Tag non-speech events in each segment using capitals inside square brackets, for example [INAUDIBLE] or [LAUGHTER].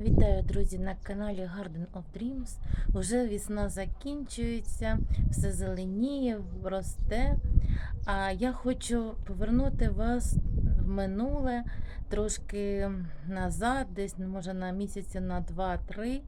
Вітаю, друзі, на каналі Garden of Dreams. Уже весна закінчується, все зеленіє, росте. А я хочу повернути вас в минуле, трошки назад, десь може на місяці на 2-3,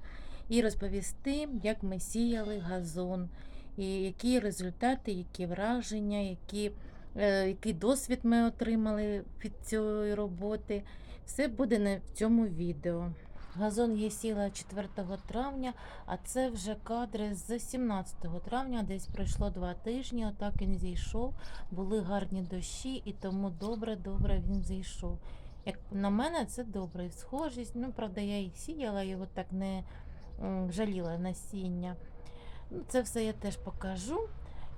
і розповісти, як ми сіяли газон, і які результати, які враження, які, е, який досвід ми отримали від цієї роботи. Все буде в цьому відео. Газон я сіла 4 травня, а це вже кадри з 17 травня, десь пройшло два тижні, отак він зійшов. Були гарні дощі, і тому добре-добре він зійшов. Як на мене, це добре. Схожість. Ну, правда, я їх сіяла, його так не жаліла насіння. Ну, Це все я теж покажу.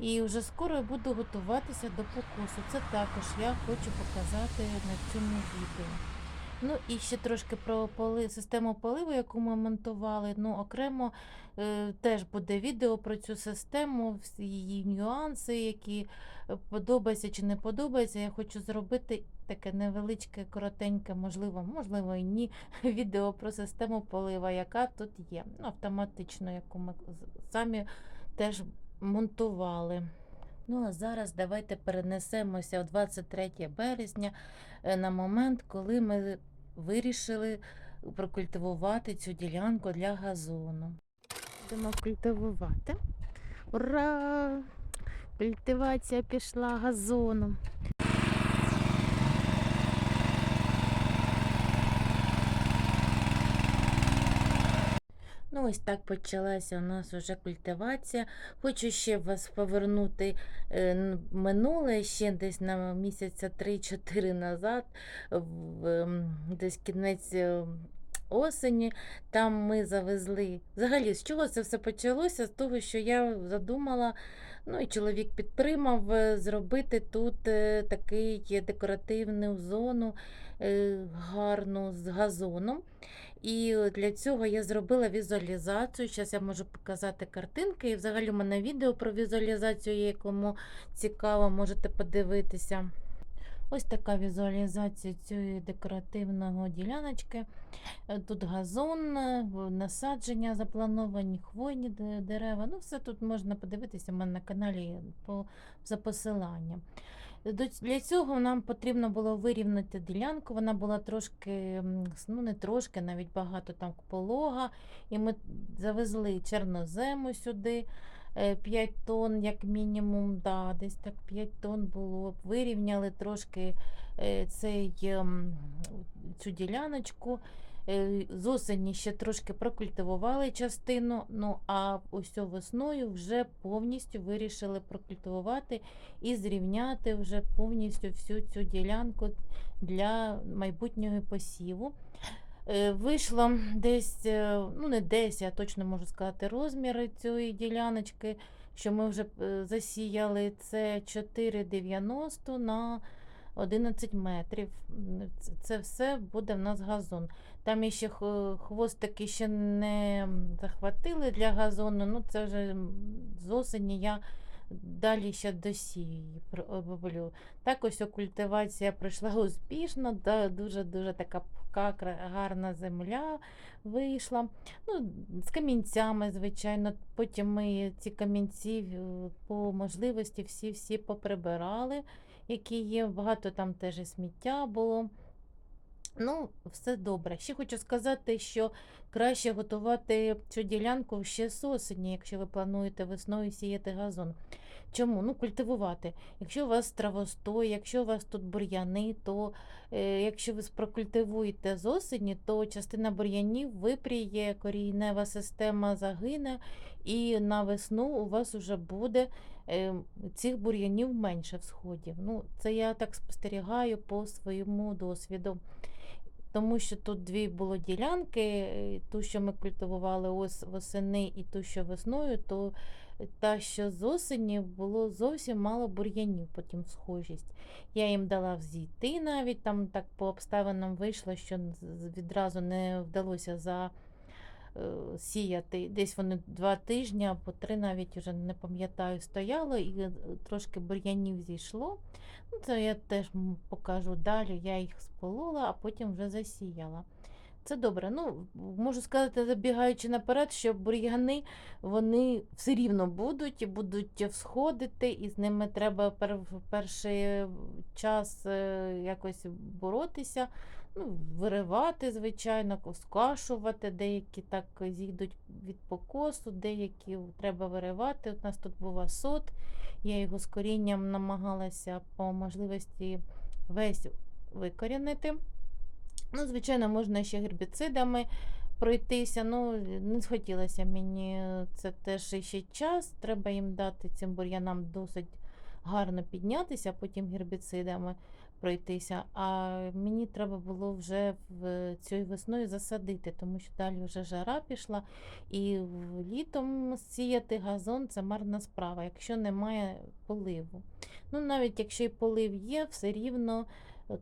І вже скоро я буду готуватися до покосу. Це також я хочу показати на цьому відео. Ну і ще трошки про поли... систему поливу, яку ми монтували. Ну, окремо е, теж буде відео про цю систему, її нюанси, які е, подобаються чи не подобаються. Я хочу зробити таке невеличке, коротеньке, можливо, можливо, і ні, [LAUGHS] відео про систему полива, яка тут є. Ну, автоматично, яку ми самі теж монтували. Ну а зараз давайте перенесемося у 23 березня е, на момент, коли ми вирішили прокультивувати цю ділянку для газону. Будемо культивувати. Ура! Культивація пішла газоном. Ось так почалася у нас уже культивація. Хочу ще вас повернути е, минуле, ще десь на місяця 3-4 назад, десь кінець е, осені. Там ми завезли. Взагалі, з чого це все почалося? З того, що я задумала, ну і чоловік підтримав е, зробити тут е, такий декоративну зону е, гарну з газоном. І для цього я зробила візуалізацію. Зараз я можу показати картинки. І взагалі у мене відео про візуалізацію є, кому цікаво, можете подивитися. Ось така візуалізація цієї декоративного діляночки. Е, Тут газон, е, насадження заплановані, хвойні дерева. Ну, все тут можна подивитися у мене на каналі по, за посиланням. Для цього нам потрібно було вирівняти ділянку. Вона була трошки, ну не трошки, навіть багато там полога. І ми завезли чорнозему сюди. 5 тонн, як мінімум, да, десь так 5 тонн було. Вирівняли трошки е, цей, ем, цю діляночку. Е, З осені ще трошки прокультивували частину, ну а ось весною вже повністю вирішили прокультивувати і зрівняти вже повністю всю цю ділянку для майбутнього посіву. Е, Вийшло десь, е, ну не десь, я точно можу сказати, розміри цієї діляночки, що ми вже е, засіяли, це 4,90 на 11 метрів. Це- все буде в нас газон. Там ще хвостики ще не захватили для газону, ну це вже з осені я далі ще досію роблю. Так ось культивація пройшла успішно, да, дуже-дуже така кра- гарна земля вийшла. Ну, з камінцями, звичайно. Потім ми ці камінці по можливості всі-всі поприбирали, які є. Багато там теж і сміття було. Ну, все добре. Ще хочу сказати, що краще готувати цю ділянку ще з осені, якщо ви плануєте весною сіяти газон. Чому? Ну, культивувати. Якщо у вас травостой, якщо у вас тут бур'яни, то е, якщо ви прокультивуєте з осені, то частина бур'янів випріє, корінева система загине, і на весну у вас вже буде е, цих бур'янів менше в сході. Ну, це я так спостерігаю по своєму досвіду. Тому що тут дві було ділянки, е, ту, що ми культивували ось восени, і ту, що весною, то та, що з осені було зовсім мало бур'янів, потім схожість. Я їм дала взійти навіть, там так по обставинам вийшло, що відразу не вдалося за е, сіяти. Десь вони два тижні або три навіть вже не пам'ятаю, стояло і е, трошки бур'янів зійшло. Ну, це я теж покажу далі. Я їх сполола, а потім вже засіяла. Це добре. Ну, можу сказати, забігаючи наперед, що бур'яни вони все рівно будуть і будуть всходити, і з ними треба в перший час е, якось боротися, ну, виривати, звичайно, скашувати. Деякі так зійдуть від покосу, деякі треба виривати. От у нас тут був асот, я його з корінням намагалася по можливості весь викорінити. Ну, звичайно, можна ще гербіцидами пройтися. Ну, не схотілося мені це теж ще час. Треба їм дати цим бур'янам досить гарно піднятися, потім гербіцидами пройтися. А мені треба було вже в цією весною засадити, тому що далі вже жара пішла. І літом сіяти газон це марна справа, якщо немає поливу. Ну, навіть якщо і полив є, все рівно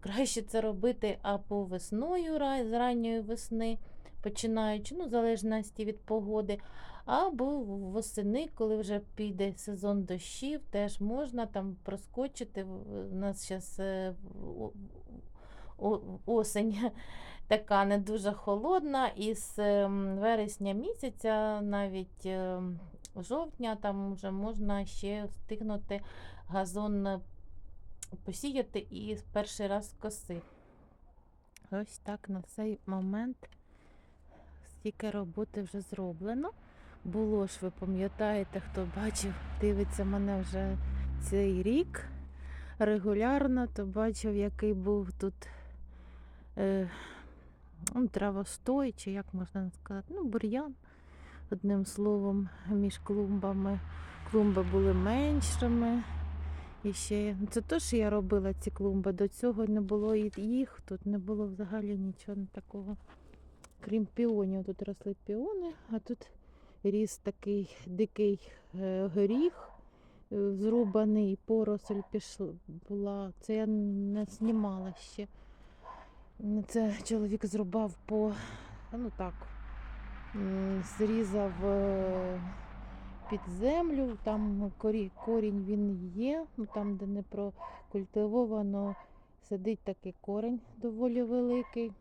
краще це робити або весною, з ранньої весни, починаючи, ну, в залежності від погоди, або восени, коли вже піде сезон дощів, теж можна там проскочити. У нас зараз осень [LAUGHS] така не дуже холодна, і з ем, вересня місяця, навіть ем, жовтня, там вже можна ще встигнути газон е, посіяти і перший раз косити. Ось так на цей момент стільки роботи вже зроблено. Було ж, ви пам'ятаєте, хто бачив, дивиться мене вже цей рік регулярно, то бачив, який був тут е, ну, травостой, чи як можна сказати, ну, бур'ян, одним словом, між клумбами. Клумби були меншими. І ще ну, це те, що я робила ці клумби. До цього не було їх, тут не було взагалі нічого такого. Крім піонів, тут росли піони, а тут ріс такий дикий е, горіх, е, зрубаний, поросль пішла була. Це я не знімала ще. Це чоловік зрубав по, ну так, зрізав е, під землю, там корінь він є, ну, там, де не прокультивовано, сидить такий корінь доволі великий.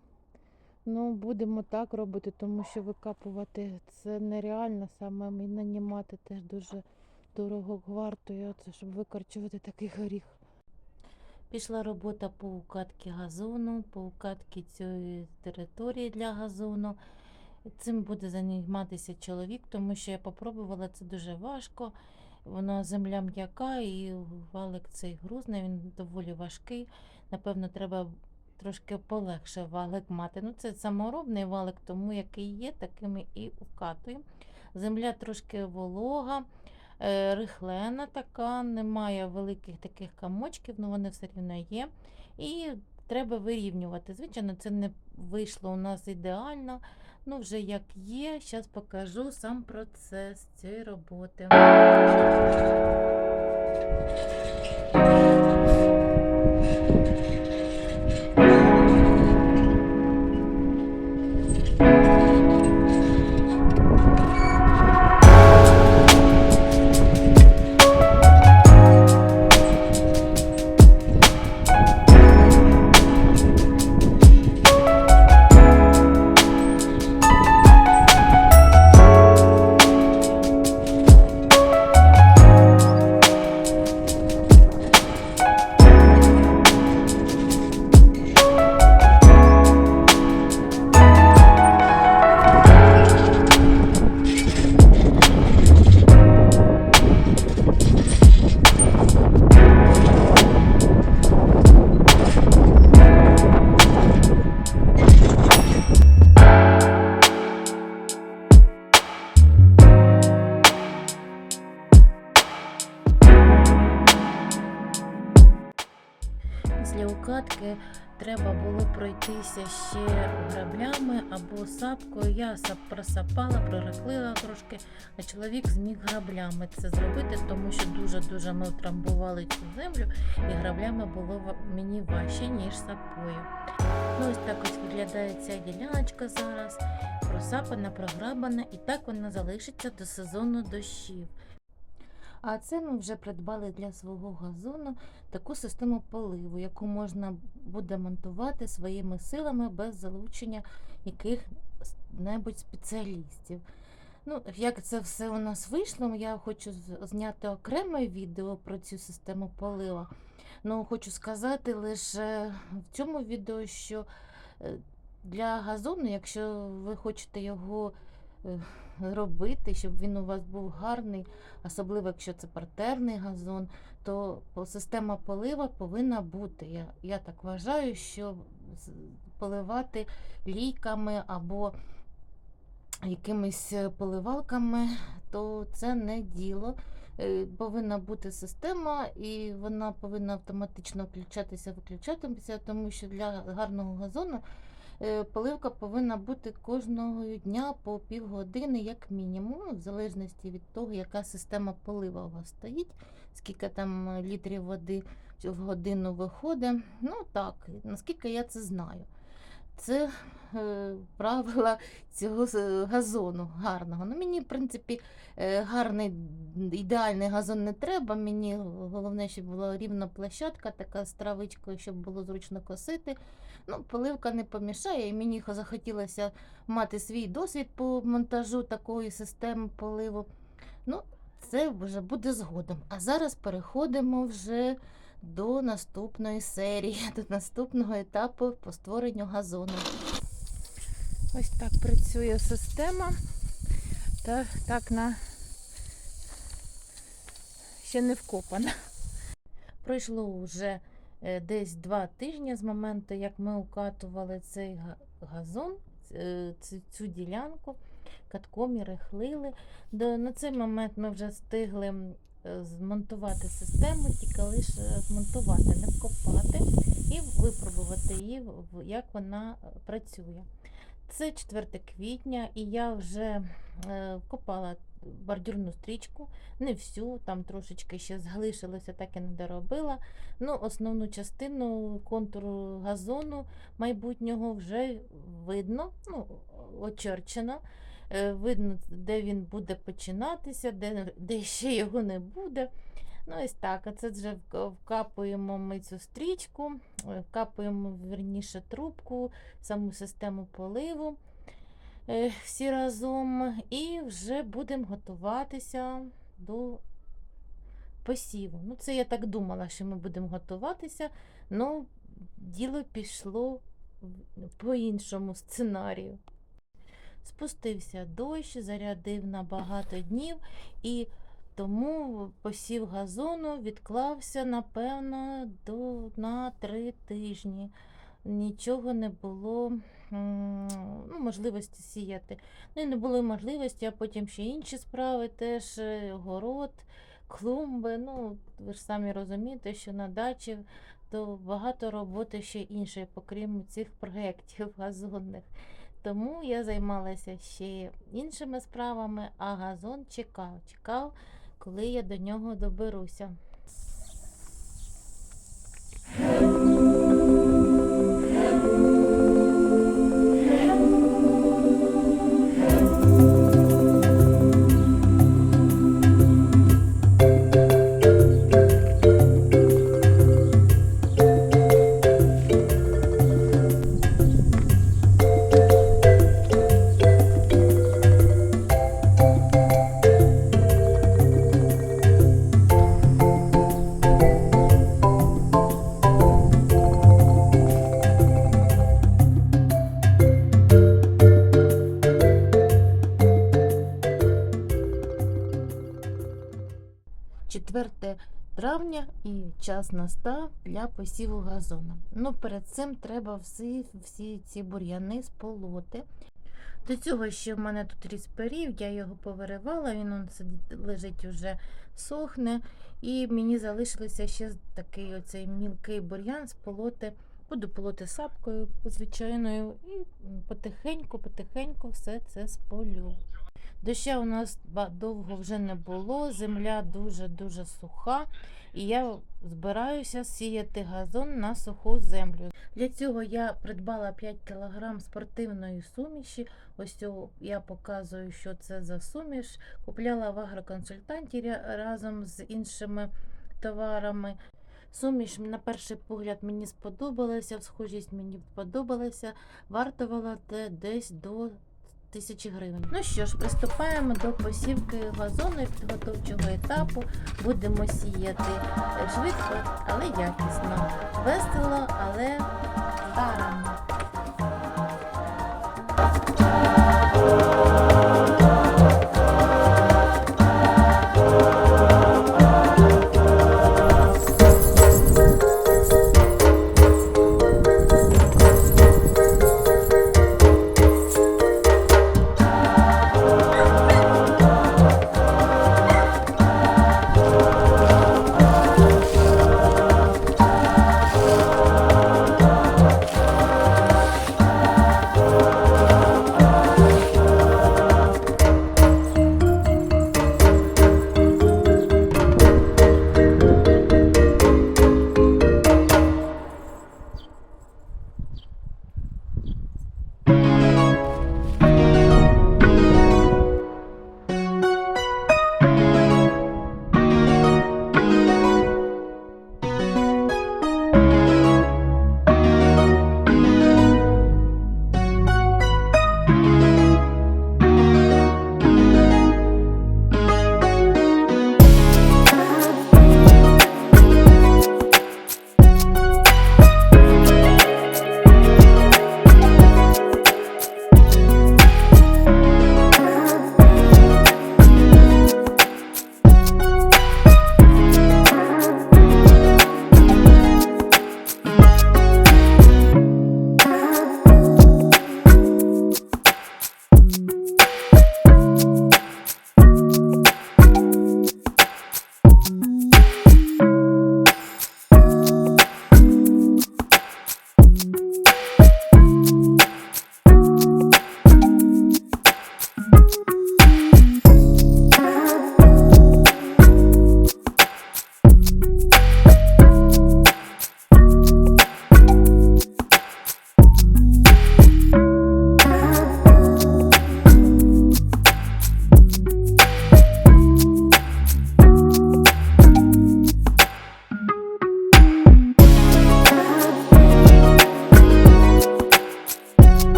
Ну, будемо так робити, тому що викапувати це нереально саме і нанімати теж дуже дорого вартує, щоб викорчувати такий горіх. Пішла робота по укатці газону, по укатці цієї території для газону. Цим буде займатися чоловік, тому що я попробувала це дуже важко. Вона земля м'яка і валик цей грузний, він доволі важкий. Напевно, треба трошки полегше валик мати. Ну, це саморобний валик, тому який є, такими і вкатуємо. Земля трошки волога, е, рихлена така, немає великих таких камочків, але вони все рівно є. І треба вирівнювати. Звичайно, це не вийшло у нас ідеально. Ну, вже як є, зараз покажу сам процес цієї роботи. Пройтися ще граблями або сапкою. Я просапала, прорихлила трошки, а чоловік зміг граблями це зробити, тому що дуже-дуже ми втрамбували цю землю, і граблями було мені важче, ніж сапою. Ну, ось так ось виглядає ця діляночка зараз. Просапана, програбана, і так вона залишиться до сезону дощів. А це ми вже придбали для свого газону таку систему поливу, яку можна буде монтувати своїми силами без залучення яких-небудь спеціалістів. Ну, як це все у нас вийшло, я хочу зняти окреме відео про цю систему полива. Ну, хочу сказати лише в цьому відео, що е, для газону, якщо ви хочете його е, робити, щоб він у вас був гарний, особливо якщо це партерний газон, то система полива повинна бути. Я, я так вважаю, що поливати лійками або якимись е, поливалками, то це не діло. Е, Повинна бути система, і вона повинна автоматично включатися, виключатися, тому що для гарного газону поливка повинна бути кожного дня по півгодини, як мінімум, в залежності від того, яка система полива у вас стоїть, скільки там е, літрів води в годину виходить. Ну так, наскільки я це знаю. Це е, правила цього газону гарного. Ну, мені, в принципі, е, гарний ідеальний газон не треба. Мені головне, щоб була рівна площадка, така з травичкою, щоб було зручно косити. Ну, поливка не помішає, і мені захотілося мати свій досвід по монтажу такої системи поливу. Ну, це вже буде згодом. А зараз переходимо вже до наступної серії, [LAUGHS] до наступного етапу по створенню газону. Ось так працює система. Та так на ще не вкопана. Пройшло вже е, десь два тижні з моменту, як ми укатували цей газон, е, цю, ділянку, катком і рихлили. До, на цей момент ми вже встигли змонтувати систему, тільки лише змонтувати, не вкопати і випробувати її, як вона е, працює. Це 4 квітня, і я вже е, вкопала бордюрну стрічку, не всю, там трошечки ще залишилося, так і не доробила. Ну, основну частину контуру газону майбутнього вже видно, ну, очерчено. Е, Видно, де він буде починатися, де, де ще його не буде. Ну, ось так. А це вже вкапуємо ми цю стрічку, е, вкапуємо вірніше трубку, саму систему поливу е, всі разом, і вже будемо готуватися до посіву. Ну, це я так думала, що ми будемо готуватися, але діло пішло по іншому сценарію. Спустився дощ, зарядив на багато днів, і тому посів газону відклався, напевно, до, на три тижні. Нічого не було ну, можливості сіяти. Ну і не було можливості, а потім ще інші справи, теж е, город, клумби. Ну, ви ж самі розумієте, що на дачі то багато роботи ще іншої, окрім цих проєктів [LAUGHS] газонних. Тому я займалася ще іншими справами, а газон чекав, чекав, коли я до нього доберуся. Травня і час настав для посіву газону. Ну, перед цим треба всі, всі ці бур'яни сполоти. До цього ще в мене тут ріс перів, я його повиривала, він он лежить уже сохне. І мені залишилося ще такий оцей мілкий бур'ян сполоти Буду полоти сапкою звичайною і потихеньку, потихеньку все це сполю. Доща у нас довго вже не було, земля дуже-дуже суха, і я збираюся сіяти газон на суху землю. Для цього я придбала 5 кг спортивної суміші. Ось цього я показую, що це за суміш. Купляла в агроконсультанті разом з іншими товарами. Суміш на перший погляд мені сподобалася, схожість мені сподобалася, вартувала те десь до тисячі гривень. Ну що ж, приступаємо до посівки газону і підготовчого етапу. Будемо сіяти швидко, але якісно. Весело, але старанно.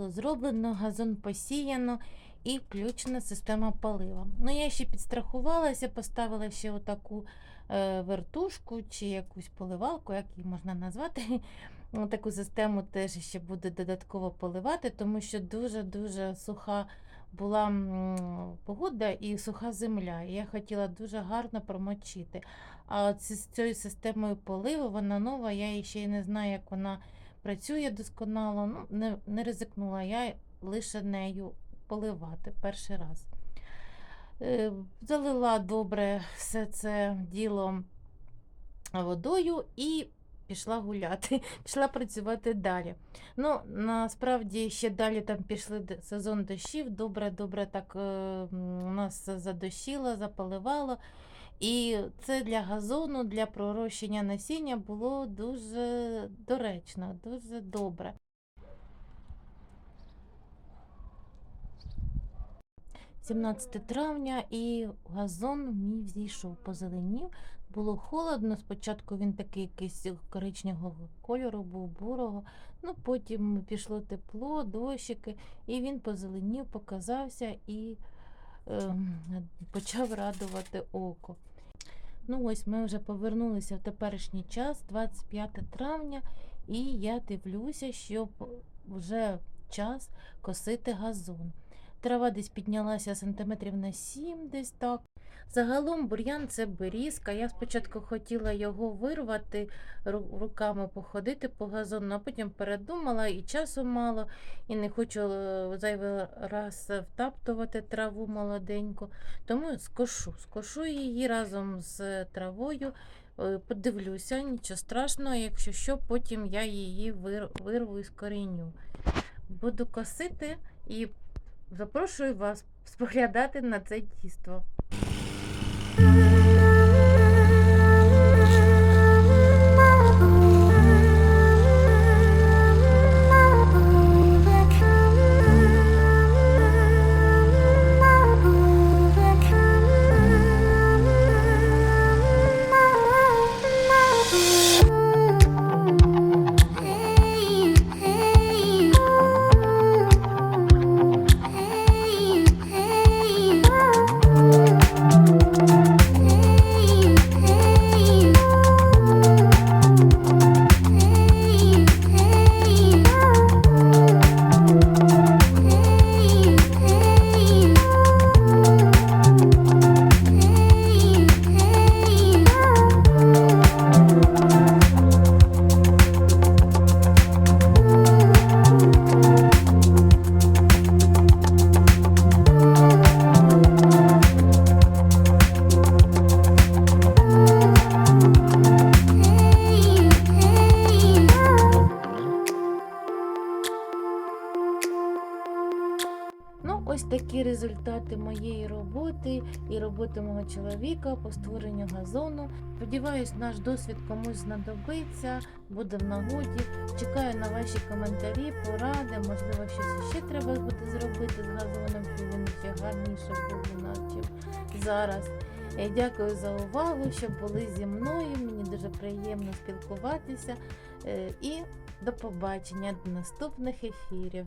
Діло зроблено, газон посіяно і включена система полива. Ну, я ще підстрахувалася, поставила ще отаку е, вертушку чи якусь поливалку, як її можна назвати. [LAUGHS] Таку систему теж ще буде додатково поливати, тому що дуже-дуже суха була погода і суха земля. Я хотіла дуже гарно промочити. А от з цією системою поливу, вона нова, я ще й не знаю, як вона працює досконало. Ну, не, не ризикнула я лише нею поливати перший раз. Е, Залила добре все це діло водою і пішла гуляти, [LAUGHS] пішла працювати далі. Ну, насправді ще далі там пішли сезон дощів, добре, добре так е, нас задощило, запаливало. І це для газону, для пророщення насіння було дуже доречно, дуже добре. – 17 травня і газон мій взійшов, позеленів. Було холодно. Спочатку він такий якийсь коричневого кольору був бурого. Ну, потім пішло тепло, дощики, і він позеленів, показався і ем, почав радувати око. Ну, ось ми вже повернулися в теперішній час, 25 травня, і я дивлюся, що вже час косити газон. Трава десь піднялася сантиметрів на 7, десь так. Загалом бур'ян це берізка. Я спочатку хотіла його вирвати, руками походити по газону, а потім передумала і часу мало, і не хочу е, зайвий раз втаптувати траву молоденьку. Тому скошу, скошу її разом з травою. Е, Подивлюся, нічого страшного, якщо що, потім я її вирву із корінню. Буду косити і запрошую вас споглядати на це дійство. Результати моєї роботи і роботи мого чоловіка по створенню газону. Сподіваюсь, наш досвід комусь знадобиться, буде в нагоді. Чекаю на ваші коментарі, поради, можливо, щось ще треба буде зробити з газоном, щоб він ще гарніше був чим зараз. Дякую за увагу, що були зі мною. Мені дуже приємно спілкуватися. Е, І до побачення до наступних ефірів.